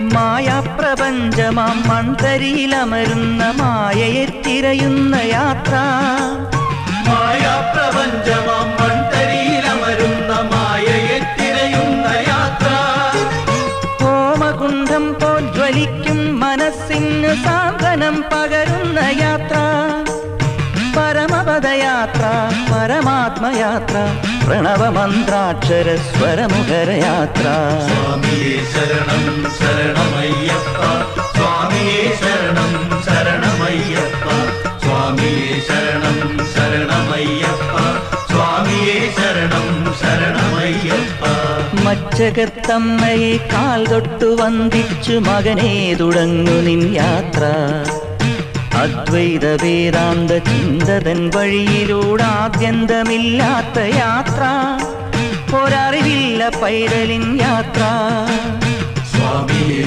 മായാപ്രപഞ്ചമാം മൺതരിയിലമരുന്ന മായയെ തിരയുന്ന യാത്ര. മായാപ്രപഞ്ചമാം മൺതരിയിലമരുന്ന മായയെ തിരയുന്ന യാത്ര. ഹോമകുണ്ഠം പോൽ ജ്വലിക്കും മനസ്സിന് സാന്ത്വനം പകരുന്ന യാത്ര. പരമാത്മയാത്ര പ്രണവ മന്ത്രാക്ഷര സ്വാമിയേ ശരണം ശരണമയ്യപ്പ. സ്വാമിയേ ശരണം ശരണമയ്യപ്പ. സ്വാമിയേ ശരണം ശരണമയ്യപ്പ. സ്വാമിയേ ശരണം ശരണമയ്യപ്പ. മച്ചകത്തമ്മയെ കാൽ തൊട്ടു വന്ദിച്ചു മകനെ തുടങ്ങു നിൻ യാത്ര. അദ്വൈത വേദാന്ത ചിന്തതൻ വഴിയിലൂടാദ്യന്തമില്ലാത്ത യാത്ര. ഒരറിവില്ല പൈതലിൻ യാത്ര.